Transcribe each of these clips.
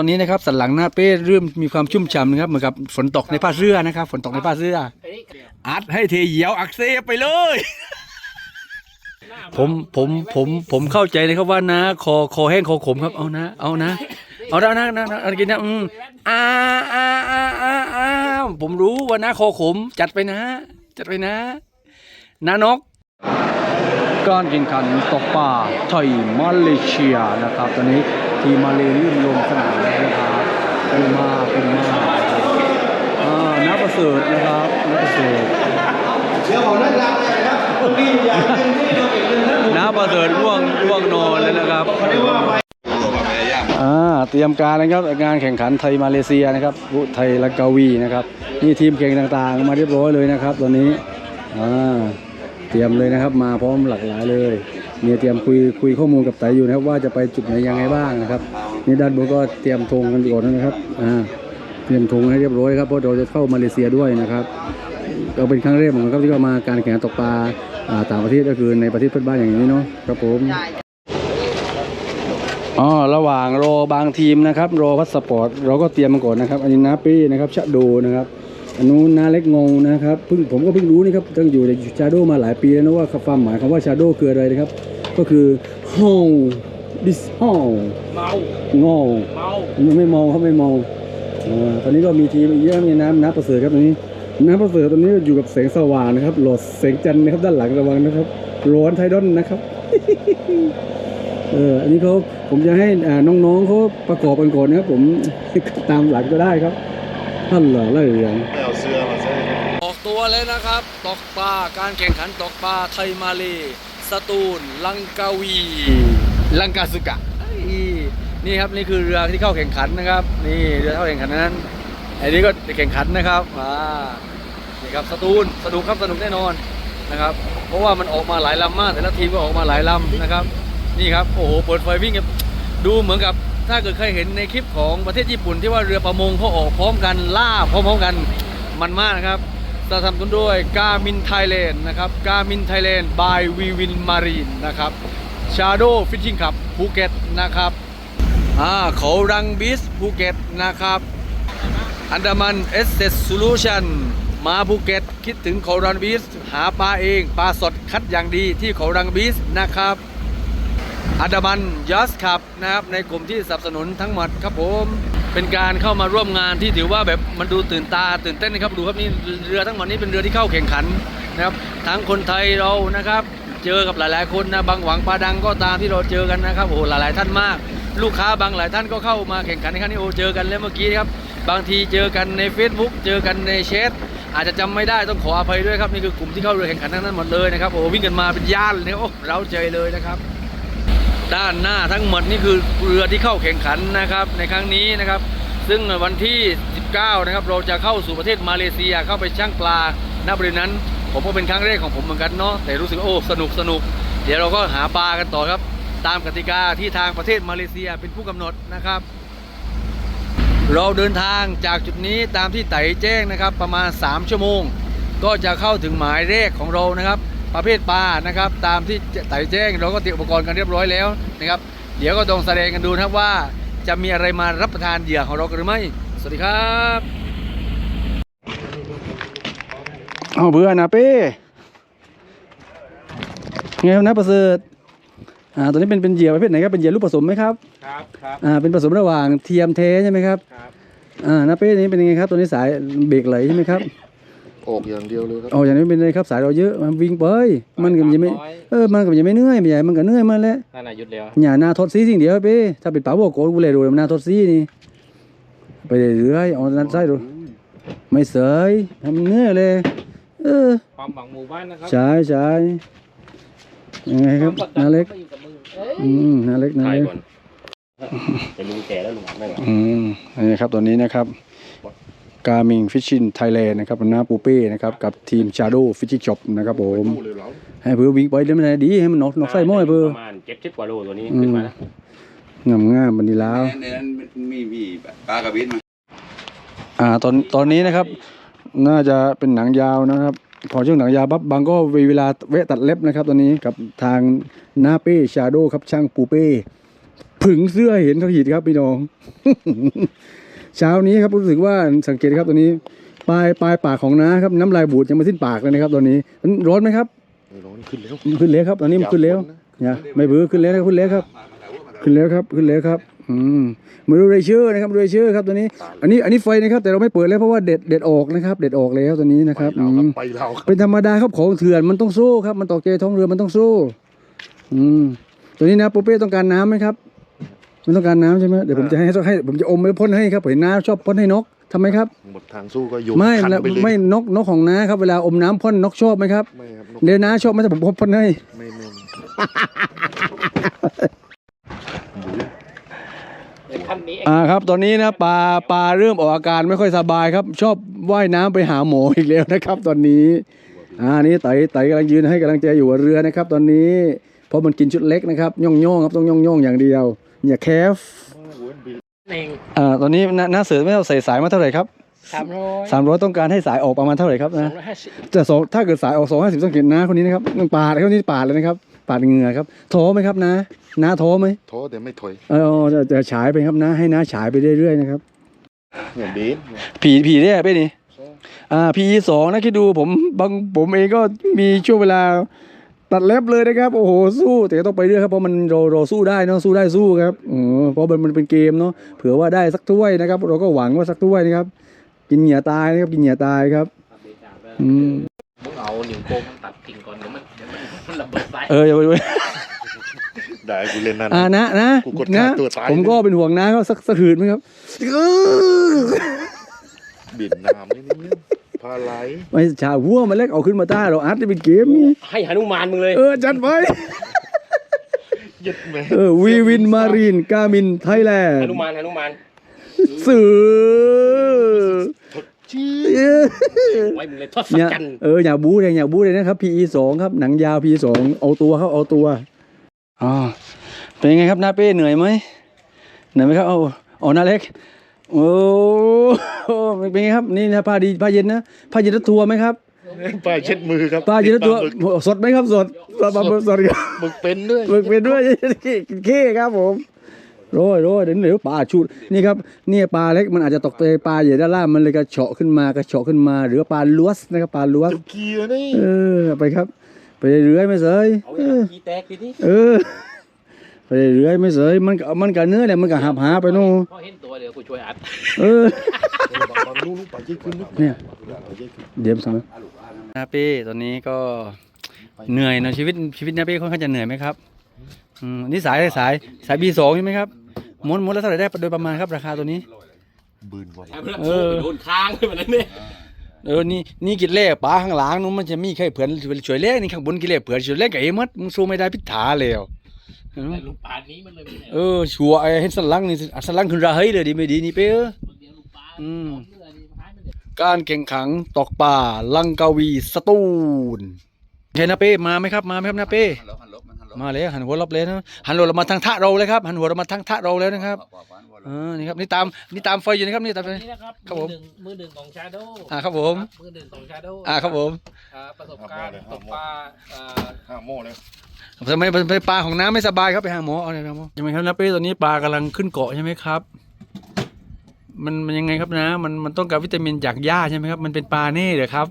ตอนนี้นะครับสันหลังหน้าเป้เริ่มมีความชุ่มฉ่ำนะครับเหมือนกับฝนตกในผ้าเสื้อนะครับ ฝนตกในผ้าเสื้อ อัดให้เทเหยียวอักเสบไปเลย ผมผมผมผมเข้าใจนะครับว่านะคอคอแห้งคอขมครับเอานะ เอานะ เอาแล้วนะนะนะเอากินนะอืมอ่าอ่าอ่าอ่าอ่าผมรู้ว่านะคอขม จัดไปนะ จัดไปนะนานกการแข่งขันตกปลาไทยมาเลเซียนะครับ ตอนนี้ทีมมาเลลื่นลงสนามแล้วนะครับเป็นมาเป็นมาอ่ นักประเสริฐนะครับนักประเสริฐเดี๋ยวผมนั่งรับเลยนะครับมีอยู่อยางหนึงที่เราเก็บเงินนักประเสริฐง่วงง่วงนอนเลยนะครับเขาเรียกว่าไปอ่าเตรียมการนะครับงานแข่งขันไทยมาเลเซียนะครับอุไทยละกาวีนะครับนี่ทีมเก่งต่างๆ มาเรียบร้อยเลยนะครับตอนนี้อ่าเตรียมเลยนะครับ มาพร้อมหลากหลายเลยเนี่ยเตรียมคุยคุยข้อมูลกับไตอยู่นะครับว่าจะไปจุดไหนยังไงบ้างนะครับนี่ด้านบนก็เตรียมธงกันก่อนนะครับอ่า เตรียมธงให้เรียบร้อยครับเพราะเราจะเข้ามาเลเซียด้วยนะครับก็เป็นครั้งแรกเหมือนกันครับที่เข้ามาการแข่งขันตกปลาอ่าต่างประเทศก็คือในประเทศเพื่อนบ้านอย่างนี้เนาะครับผมอ๋อระหว่างรอบางทีมนะครับรอพัสปอร์ตเราก็เตรียมมาก่อนนะครับอันนี้นาปี้นะครับชะโดนะครับอันนู้นนาเล็กงงนะครับเพิ่งผมก็เพิ่งรู้นี่ครับตั้งอยู่ในชาโดมาหลายปีแล้วนะว่าความหมายคำว่าชาโดคืออะไรนะครับ ก็คือห้องดิสห้องเมางอเมาไม่เมองเขาไม่เมองอ่าตอนนี้ก็มีทีมอีกเยอะมีน้ำน้ำประเสริฐครับตอนนี้ น้ำประเสริฐตอนนี้อยู่กับแสงสว่างนะครับโหลดแสงจันทร์นะครับด้านหลังระวังนะครับร้อนไทดอนนะครับเอออันนี้เขาผมจะให้อ่าน้องๆเขาประกอบกันก่อนนะครับผมตามหลังก็ได้ครับท่านเหล่อไรอย่างเอาเสื้อมาใส่ออกตัวเลยนะครับ ตกปลาการแข่งขันตกปลาไทยมาเลสตูล ลังกาวี ลังกาสุกะเอ้ย นี่ครับนี่คือเรือที่เข้าแข่งขันนะครับ นี่เรือเข้าแข่งขันนั้นอันนี้ก็แข่งขันนะครับอ่านี่ครับสตูลสนุกครับสนุกแน่นอนนะครับ เพราะว่ามันออกมาหลายลำมาก แต่ละทีมก็ออกมาหลายลำนะครับ นี่ครับโอ้โหเปิดไฟวิ่งดูเหมือนกับถ้าเกิดเคยเห็นในคลิปของประเทศญี่ปุ่นที่ว่าเรือประมงเขาออกพร้อมกันล่าพร้อมๆกันมันมากนะครับสนับสนุนด้วยกามินไทยแลนด์นะครับกามินไทยแลนด์บายวีวินมารีนนะครับชาโดฟิชชิ่งขับภูเก็ตนะครับ อ่าเขารังบีชภูเก็ตนะครับ อันดามันเอสเซสโซลูชันมาภูเก็ตคิดถึงเขารังบีชหาปลาเองปลาสดคัดอย่างดีที่เขารังบีชนะครับ อันดามันยัสครับนะครับในกลุ่มที่สนับสนุนทั้งหมดครับผมเป็นการเข้ามาร่วมงานที่ถือว่าแบบมันดูตื่นตาตื่นเต้นนะครับดูครับนี่เรือทั้งหมดนี้เป็นเรือที่เข้าแข่งขันนะครับทั้งคนไทยเรานะครับ เจอกับหลาย ๆ คนนะบางหวังปลาดังก็ตามที่เราเจอกันนะครับโอ้โหหลาย ๆ ท่านมาก ลูกค้าบางหลายท่านก็เข้ามาแข่งขันในครั้งนี้โอ้เจอกันแล้วเมื่อกี้ครับบางทีเจอกันใน Facebook เจอกันในแชทอาจจะจำไม่ได้ต้องขออภัยด้วยครับนี่คือกลุ่มที่เข้าเรือแข่งขันทั้งนั้นหมดเลยนะครับโอ้วิ่งกันมาเป็นย่านเลยโอ้เราเจเลยนะครับ ด้านหน้าทั้งหมดนี่คือเรือที่เข้าแข่งขันนะครับในครั้งนี้นะครับ ซึ่งวันที่ 19 นะครับ เราจะเข้าสู่ประเทศมาเลเซียเข้าไปช่างปลาณบริเวณนั้น ผมก็เป็นครั้งแรกของผมเหมือนกันเนาะแต่รู้สึกโอ้สนุกสนุกเดี๋ยวเราก็หาปลากันต่อครับ ตามกติกาที่ทางประเทศมาเลเซียเป็นผู้กำหนดนะครับ เราเดินทางจากจุดนี้ตามที่ไต่แจ้งนะครับ ประมาณ 3 ชั่วโมง ก็จะเข้าถึงหมายเลขของเรานะครับ ประเภทปลานะครับ ตามที่ไต่แจ้งเราก็เตรียมอุปกรณ์กันเรียบร้อยแล้วนะครับ เดี๋ยวก็ต้องแสดงกันดูนะครับว่าจะมีอะไรมารับประทานเหยื่อของเรากหรือไม่ สวัสดีครับเอาเบื่อนะเป้ไงครับนะประเสริฐ อ่าตัวนี้เป็นเป็นเหยื่อประเภทไหนครับเป็นเหยื่อลูกผสมไหมครับครับครับอ่าเป็นผสมระหว่างเทียมเทใช่ไหมครับครับอ่านาเป้นี้เป็นยังไงครับ ตัวนี้สายเบรกไหลใช่ไหมครับออกอย่างเดียวเลยครับโอ้อย่างนี้เป็นไรครับสายเราเยอะมันวิ่งไปมันก็ยังไม่เออมันก็ยังไม่เหนื่อยไม่ใหญ่มันก็เหนื่อยมาแล้วนั่นน่ะหยุดแล้วอย่าหน้าทดซีสิ่งเดียวเป้ถ้าเป็นป่าบอกโกกูเลยดูมันหน้าทดซีนี่ไปเรื่อยๆเอานั้นใส่ดูไม่เสยทำเหนื่อยเลยเออความหวังหมู่บ้านนะครับใช่ใช่ยังไงครับนาเล็กไม่ อยู่กับมือเอ้ยอืมนาเล็กนาถ่ายเล็กก่อนเป็นลุงแก่แล้วลุงไม่หรออืมนี่ครับตัวนี้นะครับกามิงฟิชชินไทยแลนด์นะครับหน้าปูเป้นะครับกับทีมชาโดฟิชชิ่งช็อปนะครับผมเลยเหรอให้เพื่อวิ่งไปเดี๋ยวมันดีให้มันนอกนอกใส่หม้อยเพื่อประมาณเจ็ดสิบกว่าโลตัวนี้ขึ้นมาแล้วงามงามบันนี้แล้วในนั้นมีมีปลากระบินมาอ่าตอนตอนนี้นะครับ น่าจะเป็นหนังยาวนะครับ พอช่วงหนังยาวปั๊บบางก็มีเวลาแวะตัดเล็บนะครับ ตอนนี้กับทางหน้าเป้ชาโดครับช่างปูเป้ผึ่งเสื้อเห็นเขาหิดครับพี่น้อง เช้านี้ครับรู้สึกว่าสังเกตครับตัวนี้ปลายปลายปากของน้าครับน้ำลายบูดยังไม่สิ้นปากเลยนะครับตัวนี้มันร้อนไหมครับร้อนขึ้นแล้วมันขึ้นแล้วครับ ตอนนี้มันขึ้นแล้วเนี่ยไม่เบื่อขึ้นแล้วนะครับขึ้นแล้วครับ ขึ้นแล้วครับขึ้นแล้วครับ อืมมาดูเรเชอร์นะครับดูเรเชอร์ครับตัวนี้ อันนี้อันนี้ไฟนะครับ แต่เราไม่เปิดแล้วเพราะว่าเด็ดเด็ดออกนะครับ เด็ดออกแล้วตัวนี้นะครับอืมไปเราครับเป็นธรรมดาครับของเถื่อนมันต้องสู้ครับ มันตกใจท้องเรือมันต้องสู้ อืมตัวนี้นะปูเป้ต้องการน้ำไหมครับ มันต้องการน้ำใช่ไหมเดี๋ยวผมจะให้ให้ผมจะอมไปพ่นให้ครับผมเห็นน้าชอบพ่นให้นกทำไมครับ หมดทางสู้ก็โยนไม่คันแล้วไปเลยไม่นกนกของน้าครับเวลาอมน้ำพ่นนกชอบไหมครับ ไม่ครับนกเดี๋ยวน้าชอบไหมถ้าผมพ่นให้ ไม่ไม่ คันนี้อ่าครับตอนนี้นะปลาปลาเริ่มออกอาการไม่ค่อยสบายครับ ชอบว่ายน้ำไปหาหมออีกแล้วนะครับ ตอนนี้อ่านี่ไต่ไต่กำลังยืนให้กำลังใจอยู่บนเรือนะครับ ตอนนี้เพราะมันกินชุดเล็กนะครับย่องย่องๆครับต้องย่องย่องๆอย่างเดียวอย่าแคฟเองอ่าตอนนี้น้าน้าเสือไม่เอาใส่สายมาเท่าไหร่ครับสามร้อยสามร้อยต้องการให้สายออกประมาณเท่าไหร่ครับสอนะงร้อยห้าสิบจะสองถ้าเกิดสายออกสองห้าสิบต้องเห็นน้าคนนี้นะครับปาดเขานี่ปาดเลยนะครับ ปาดเหงื่อครับท้อไหมครับนะน้าท้อไหมท้อแต่ไม่ถอยเออจะจะฉายไปครับนะให้น้าฉายไปเรื่อยๆนะครับเหมือนเดนผีผีเนี่ยเป็นนี่อ่าพีสองนะคิดดูผมบางผมเองก็มีช่วงเวลาตัดเล็บเลยนะครับโอ้โหสู้ แต่ก็ต้องไปเรื่อยครับเพราะมันเราเราสู้ได้เนาะสู้ได้สู้ครับอ๋อเพราะมันมันเป็นเกมเนาะเผื่อว่าได้สักถ้วยนะครับ เราก็หวังว่าสักถ้วยนะครับ กินเหงี่ยตายนะครับกินเหงี่ยตายครับอืมมึงเอานิ้วโป้งมันตัด กิ่งก่อนเดี๋ยวมันเดี๋ยวมันมันระเบิดไปเอออย่าไปได้กูเล่นนั่น อ่านะนะกูกดนะฆ่าตัวตาย ผมก็เป็นห่วงนะเขาสักสักหืดไหมครับบินน้ำนี่นี่พาไหลไม่ชาหัวมาเล็กเอาขึ้นมาต้าเราอัดได้เป็นเกมนี่ให้หนุมานมึงเลย เออจัดไว้ยึดแม่เออวีวินมารีนกามินไทยแลนหด์นุมานหนุมาน สื่อ ชี้เออไว้มึงเลยทศเนี่ยกัณฐ์เอออย่าบู๊เลยอย่าบู๊เลยนะครับ PE สองครับหนังยาว PE สองเอาตัวครับเอาตัวอ๋อเป็นยังไงครับหน้าเป้เหนื่อยไหมเหนื่อยไหมครับเอาเอาหน้าเล็กโอ้เป็นไงครับนี่นะผ้าดีผ้าเย็นนะผ้าเย็นแล้วทัวร์ไหมครับป้ายเช็ดมือครับผ้าเย็นแล้วทัวร์ติดปลาหมึกสดไหมครับสดสดปลาหมึกสดครับหมึกเป็นด้วยหมึกเป็นด้วยเข้ครับผม โรยโรยเดี๋ยวเดี๋ยวปลาชุดนี่ครับเนี่ยปลาเล็กมันอาจจะตกไปปลาใหญ่ด้านล่างมันเลยกระเฉาะขึ้นมากระเฉาะขึ้นมา หรือว่าปลาลวสนะครับปลาลวสเจ้าเกียร์นี่เออไปครับ ไปเรื่อยๆไม่เสยเอาเออย่าอขี้แตกทีนี้เออไปเรื่อยๆไม่เสยมันก็มันกับเนื้อเนี่ยมันก็หับหาไปโน่นพอเห็นตัวเดี๋ยวกูช่วยอัดเออบางลูกปากยี่ขึ้นนะเนี่ยปากยี่ขึ้นเดี๋ยวสั่งนาเป้ตอนนี้ก็เหนื่อยเนอะชีวิตชีวิตนาเป้ค่อนข้างจะเหนื่อยไหมครับ อืมนี่สายอะไรสายสายบีสองใช่ไหมครับม้วนม้วนแล้วเท่าไหร่ได้โดยประมาณครับราคาตัวนี้ บืนว่ะเออโดนค้างเลยมันนั่นเนี่ยเออนี่นี่กินเล่ปลาข้างหลังนู้นมันจะมีแค่เผื่อนช่วยเล่นี่ข้างบนกินเล่เผื่อนช่วยเล่กับไอ้มัดมึงสู้ไม่ได้พิษถาแล้วเออแต่ลูกปลานี้มันเลยไม่ได้เออชัวร์ไอ้เห็นสลังนี่สลังขึ้นราเฮ้ยเลยดีไม่ดีนี่เป้เออเดี๋ยวลูกปลาอืมเนื้อนี่มันหายไปเลยการแข่งขันตกปลาลังกาวีสตูลเห็นนาเป้มาไหมครับมาไหมครับนาเป้ มันหันหลบมาแล้วหันหัวรอบเลยนะหันหัวเรามาทางท่าเราเลยครับหันหัวเรามาทางท่าเราแล้วนะครับปอกปานหัวหลบอ่านี่ครับนี่ตามนี่ตามไฟอยู่นะครับนี่ตามไฟ นี่นะครับครับผมมือหนึ่งมือหนึ่งของชาโดอ่าครับผม มือหนึ่งของชาโดอ่าครับผมอ่าประสบการณ์ตกปลาอ่าห้าโม่เลยทำไมไปปลาของน้ำไม่สบายครับไปหาหมอเอาเลยครับหมอยังไงครับนาเป้ตอนนี้ปลากำลังขึ้นเกาะใช่ไหมครับ มันมันยังไงครับนะ มันมันต้องการวิตามินจากหญ้าใช่ไหมครับ มันเป็นปลาเน่เหรอครับ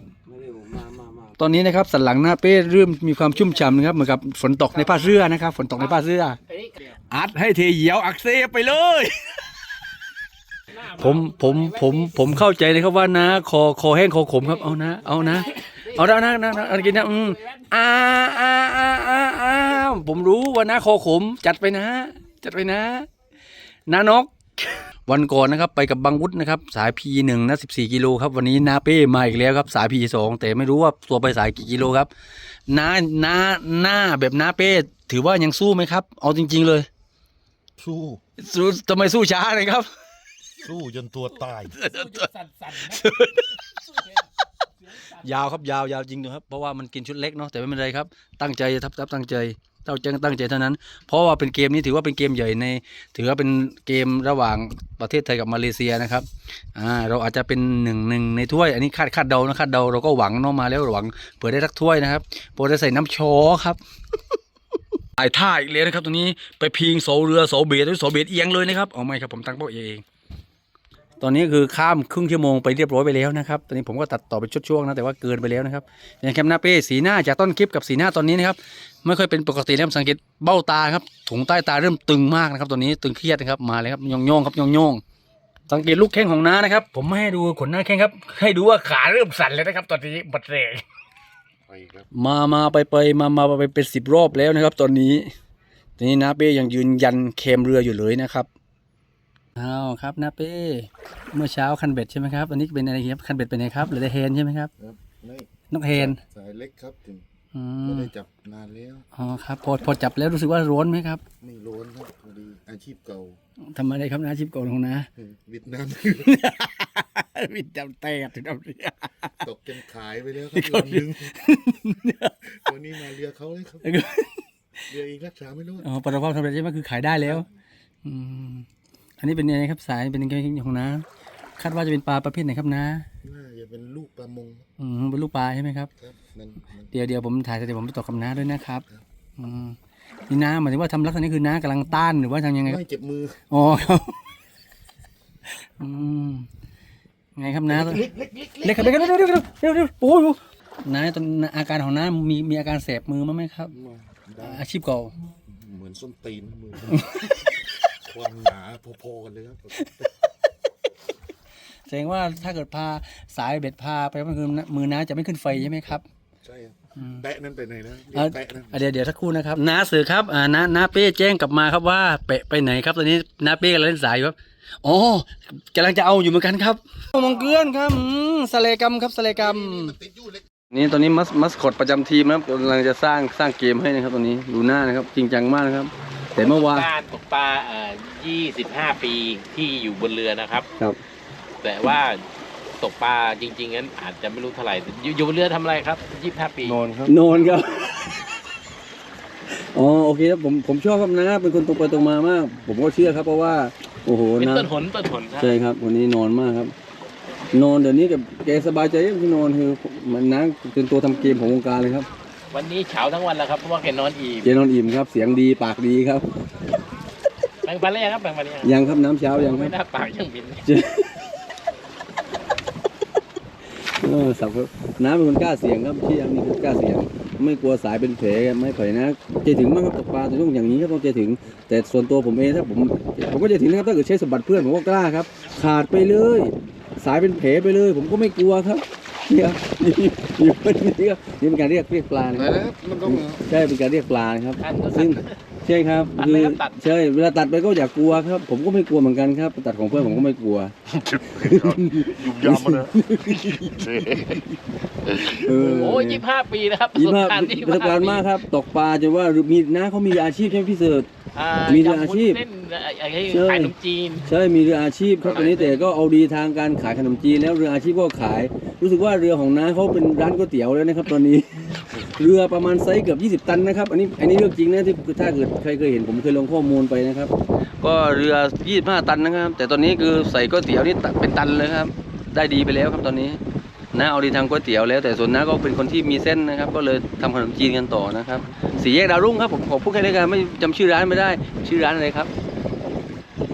ตอนนี้นะครับสันหลังหน้าเป้เริ่มมีความชุ่มฉ่ำนะครับเหมือนกับฝนตกในผ้าเสื้อนะครับ ฝนตกในผ้าเสื้อเอ้ยอัดให้เทเหยียวอักเสบไปเลย ผมผมผมผมเข้าใจนะครับว่านะ คอคอแห้งคอขมครับเอานะ เอานะ เอาแล้วนะนะนะเอากินนะอืมอ่าอ่าอ่าอ่าอ่าผมรู้ว่านะคอขมจัดไปนะ จัดไปนะ นานก วันก่อนนะครับไปกับบังวุฒินะครับสายพีหนึ่งนะสิบสี่กิโลครับวันนี้นาเป้มาอีกแล้วครับสายพีสองแต่ไม่รู้ว่าตัวไปสายกี่กิโลครับน้าน้าหน้าแบบน้าเป้ถือว่ายังสู้ไหมครับ เอาจริง ๆ เลยสู้สู้ทำไมสู้ช้าเลยครับ สู้จนตัวตาย สั่นๆนะยาวครับยาวยาวจริงนะครับเพราะว่ามันกินชุดเล็กเนาะแต่ไม่เป็นไรครับ ตั้งใจทับทับตั้งใจ เต้าใจตั้งใจเท่านั้น เพราะว่าเป็นเกมนี้ถือว่าเป็นเกมใหญ่ใน ถือว่าเป็นเกมระหว่างประเทศไทยกับมาเลเซียนะครับอ่าเราอาจจะเป็นหนึ่งหนึ่งในถ้วย อันนี้คาดคาดเดานะคาดเดาเราก็หวังเนาะมาแล้วหวังเผื่อได้สักถ้วยนะครับเผื่อได้ใส่น้ำชอครับถ่ายท่าอีกแล้วนะครับตรงนี้ไปพิงโสเรือโสเบียดด้วยโสเบียดเอียงเลยนะครับเอาไม่ครับผมตั้งโป๊ะเอง ตอนนี้คือข้ามครึ่งชั่วโมงไปเรียบร้อยไปแล้วนะครับ ตอนนี้ผมก็ตัดต่อเป็นช่วงๆนะแต่ว่าเกินไปแล้วนะครับอย่างแคมหน้าเป้สีหน้าจากต้นคลิปกับสีหน้าตอนนี้นะครับไม่ค่อยเป็นปกติแล้วสังเกตเบ้าตาครับถุงใต้ตาเริ่มตึงมากนะครับ ตอนนี้ตึงเครียดนะครับมาเลยครับย่องๆครับย่องๆสังเกตลูกแข้งของน้านะครับ ผมไม่ให้ดูขนหน้าแข้งครับ ให้ดูว่าขาเริ่มสั่นเลยนะครับ ตอนนี้บัดเรงไปครับมามาไปไปมามาไปเป็นสิบรอบแล้วนะครับ ตอนนี้ตอนนี้นาเป้ยังยืนยันเคมเรืออยู่เลยนะครับ อ้าวครับนาเป้เมื่อเช้าคันเบ็ดใช่ไหมครับ อันนี้เป็นอะไรครับคันเบ็ดเป็นไงครับหรือได้เฮนใช่ไหมครับครับไม่นกเฮนสายเล็กครับถึงอืไม่มได้จับนานแล้วอ๋อครับพอพอจับแล้วรู้สึกว่าร้อนไหมครับไม่ร้อนครับพอดีอาชีพเก่าทำอะไรครับนาอาชีพก่อนของนาเออวิทย์น้วิดจำแตกถึงเอาเรือำ ตกจนขายไปแล้วครับลำหนึงตัวนี้มาเรือเขาเลยครับเรือเองรักษาไม่รอดอ๋อประสบความสำเร็จใช่ไหมคือขายได้แล้ว อืม อันนี้เป็นยังไงครับสายเป็นยังไงของนาคาดว่าจะเป็นปลาประเภทไหนครับนาน่าจะเป็นลูกปลามงอืมเป็นลูกปลาใช่ไหมครับครับมันมัน เดี๋ยวเดี๋ยวผมถ่ายเสร็จเดี๋ยวผมไปตอบคำน้าด้วยนะครับอืมนี่น้าหมายถึงว่าทำลักษณะนี้คือน้ากำลังต้านหรือว่าทำยังไงครับไม่เจ็บมืออ๋อครับอืมไงครับน้า เล็กครับเล็กครับเร็วเร็วเร็วเร็วเร็วโอ้ยน้าตอนอาการของน้ามีมีอาการแสบมือมั้ยไหมครับมาได้อาชีพเก่าเหมือนส้นตีนมือ ความหนาพอๆกันเลยครับแสดงว่าถ้าเกิดพาสายเบ็ดพาไปมันคือมือน้าจะไม่ขึ้นไฟใช่ไหมครับ ใช่ครับอืมแตะนั่นไปไหนนะเรียอะกแตะนะอะเดี๋ยวเดี๋ยวสักครู่นะครับน้าสื่อครับอ่าน้าน้าเป้แจ้งกลับมาครับว่าเปะไปไหนครับ ตอนนี้น้าเป้กำลังเล่นสายอยู่ครับอ๋อกำลังจะเอาอยู่เหมือนกันครับมองเกลือนครับอืมสเลกรรมครับสเลกรรมติดอยู่เล็กนี่ตอนนี้มัสมัสคอตประจำทีมนะครับกำลังจะสร้างสร้างเกมให้นะครับตอนนี้ดูหน้านะครับ จริงจังมากนะครับ แต่เมื่อวานการตก ปลาเอ่อ25 ปีที่อยู่บนเรือนะครับ ครับ แต่ว่าตกปลาจริงๆงั้นอาจจะไม่รู้เท่าไหร่อยู่อยู่บนเรือทำอะไรครับ 25 ปี นอนครับนอนครับ อ๋อโอเคครับผมผมชอบครับนะเป็นคนตรงไปตรงมามาก ผมก็เชื่อครับเพราะว่า โอ้โหเป็นนะต้นหนต้นหนครับ ใช่ครับคนนี้นอนมากครับ นอนเดี๋ยวนี้กับแกสบายใจยังที่นอนคือมันนะเป็นตัวทำเกมของวงการเลยครับวันนี้เฉาทั้งวันแล้วครับเพราะว่าแกนอนอิ่มเจนอนอิ่มครับ เสียงดีปากดีครับ แบ่งปันแล้วยังครับแบ่งปันยังยังครับน้ำเช้ายังคไม่รับน่าปากยังบินเออสับครับน้าเป็นคนกล้าเสี่ยงครับที่ยังมีคนกล้าเสี่ยง ไม่กลัวสายเป็นแผลไม่ถอยนะเจถึงมากครับตกปลาแต่ช่วงอย่างนี้ครับต้องเจถึง แต่ส่วนตัวผมเองถ้าผมผมก็เจถึงนะครับถ้าเกิดใช้สมบัติเพื่อนผมก็กล้าครับ ขาดไปเลย สายเป็นแผลไปเลย ผมก็ไม่กลัวครับนี่ครับนี่นี่นี่ครับนี่เป็นการเรียกเรียกปลานะคแต่รับนะครับมันต้องใช่เป็นการเรียกปลานะครับท่านก็ซึ่ง ใช่ครับตัดคืไหมอครับตัด ใช่เวลาตัดไปก็อย่ากลัวครับ ผมก็ไม่กลัวเหมือนกันครับตัดของเพื่อนผมก็ไม่กลัว ยุ่งยากมาเลย เออโอ้ย25ปีนะครับยี่ห้าประสบการณ์ประสบการณ์มากครับ ตกปลาจะว่ามีน้าเขามีอาชีพใช่ไหมพี่เสิร์ช อ่ามีเรืออาชีพ จำวุ้นเส้นไอ้ไอ้ใช่ขายขนมจีน ใช่มีเรืออาชีพครับตอนนี้แต่ก็เอาดีทางการขายขนมจีนแล้วเรืออาชีพก็ขาย รู้สึกว่าเรือของน้าเขาเป็นร้านก๋วยเตี๋ยวแล้วนะครับตอนนี้ เรือประมาณไซส์เกือบ20 ตันนะครับ อันนี้อันนี้เรื่องจริงนะที่ถ้าเกิดใครเคยเห็นผมเคยลงข้อมูลไปนะครับ ก็เรือ 25 ตันนะครับ แต่ตอนนี้คือใส่ก๋วยเตี๋ยวนี่เป็นตันเลยครับ ได้ดีไปแล้วครับตอนนี้น้าเอาดีทางก๋วยเตี๋ยวแล้วแต่ส่วนน้าก็เป็นคนที่มีเส้นนะครับ ก็เลยทำขนมจีนกันต่อนะครับสีแยกดาวรุ่งครับผมขอพูดแค่นี้กันไม่จำชื่อร้านไม่ได้ ชื่อร้านอะไรครับ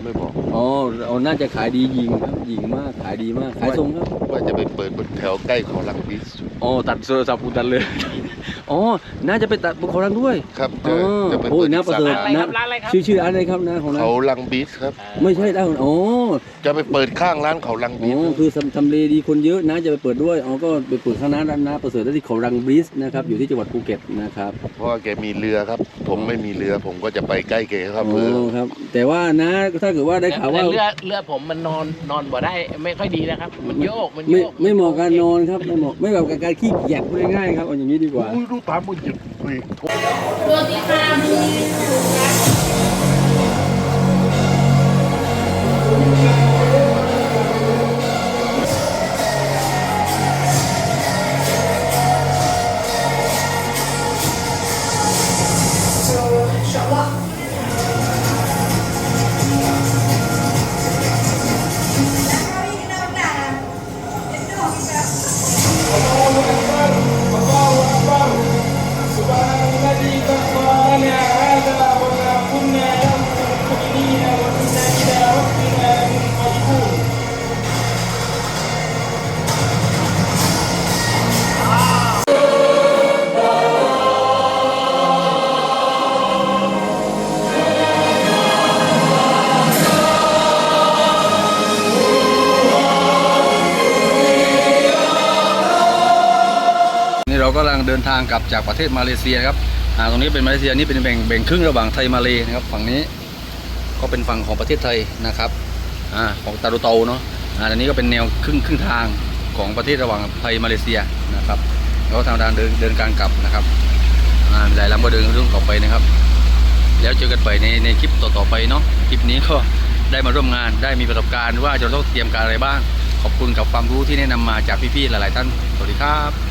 ไม่บอกอ๋อเอาน่าจะขายดียิงครับยิงมากขายดีมากขายส่งครับว่าจะไปเปิดบนแถวใกล้เขาลังบิสอ๋อตัด โทรศัพท์กูตัดเลย อ๋อน่าจะไปตัดบุคคลรังด้วย ครับอ๋จะอจะไปโอ้เปิยดน่าประเสริฐร้านอะไรครับร้านอะไรครับ ชื่อชื่อร้านอะไรครับนะของร้านเขาลังบิสครับ ไม่ใช่ร้านของอ๋อจะไปเปิดข้างร้านเขาลังอ๋บิสอคือทำทำเลดีคนเยอะนะจะไปเปิดด้วยอ๋อก็ไปเปิดข้างหน้าร้านนาประเสริฐที่เขารังบริสนะครับอยู่ที่จังหวัดภูเก็ตนะครับเพราะว่าแกมีเรือครับ ผมไม่มีเรือผมก็จะไปใกล้แกครับอ๋เพื่ออครับ แต่ว่านะถ้าเกิดว่าได้ข่าวว่าแต่เรือเรือผมมันนอนนอนบ่ได้ไม่ค่อยดีนะครับ มันโยกมันโยไม่กไม่เหมาะกับการนอนครับไม่เหมาะไม่แบบกับการขี้เกียจพูดง่ายๆครับเอาอย่างนี้ดีกว่าอุ้ยดูตามมันหยุดเลยโทษำลังเดินทางกลับจากประเทศมาเลเซียครับอ่าตรงนี้เป็นมาเลเซียนี่เป็นแบ่งแบ่งครึ่งระหว่างไทยมาเลนะครับ ฝั่งนี้ก็เป็นฝั่งของประเทศไทยนะครับอ่าของตาโดโตเนาะอ่าอันนี้ก็เป็นแนวครึ่งครึ่งทางของประเทศระหว่างไทยมาเลเซียนะครับแล้วก็ทางด้านเดินเดินการกลับนะครับอ่าหลายลำก็เดินเรื่องต่อไปนะครับ แล้วเจอกันไปในในคลิปต่อๆไปเนาะคลิปนี้ก็ได้มาร่วมงานได้มีประสบการณ์ว่าจะต้องเตรียมการอะไรบ้าง ขอบคุณกับความรู้ที่แนะนำมาจากพี่ๆหลาย ๆ ท่านสวัสดีครับ